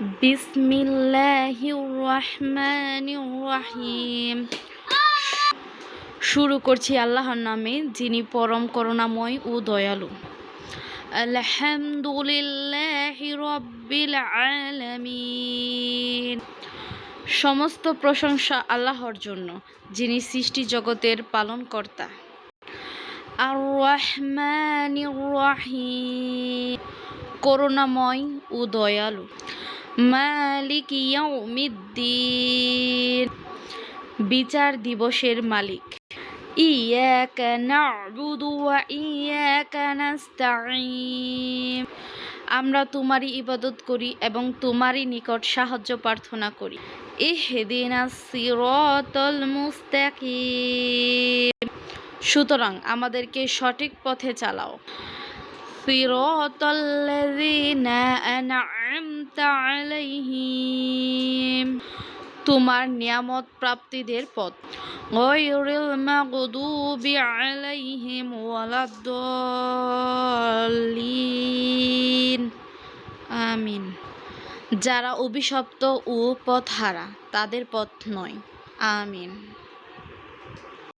বিসমিল্লাহির রহমানির রহিম। শুরু করছি আল্লাহর নামে, যিনি পরম করুণাময় ও দয়ালু। আলহামদুলিল্লাহি রব্বিল আলামিন। সমস্ত প্রশংসা আল্লাহর জন্য, যিনি সৃষ্টি জগতের পালনকর্তা। আর রহমানির রহিম। করুণাময় ও দয়ালু। মালিক ইয়াউমিদ্দিন বিচার দিবসের মালিক। ইয়াকা না'বুদু ওয়া ইয়াকা আমরা তোমারই ইবাদত করি এবং তোমারই নিকট সাহায্য প্রার্থনা করি। সিরাতাল মুস্তাকিম। সুতরাং আমাদেরকে সঠিক পথে চালাও। সিরাতাল্লাযীনা আন'আমতা আলাইহিম, তোমার নিয়ামত প্রাপ্তিদের পথ। গয়রিল মাগদুবি আলাইহিম ওয়ালাদ্দাল্লিন। আমিন। যারা অভিশপ্ত ও পথহারা, তাদের পথ নয়। আমিন।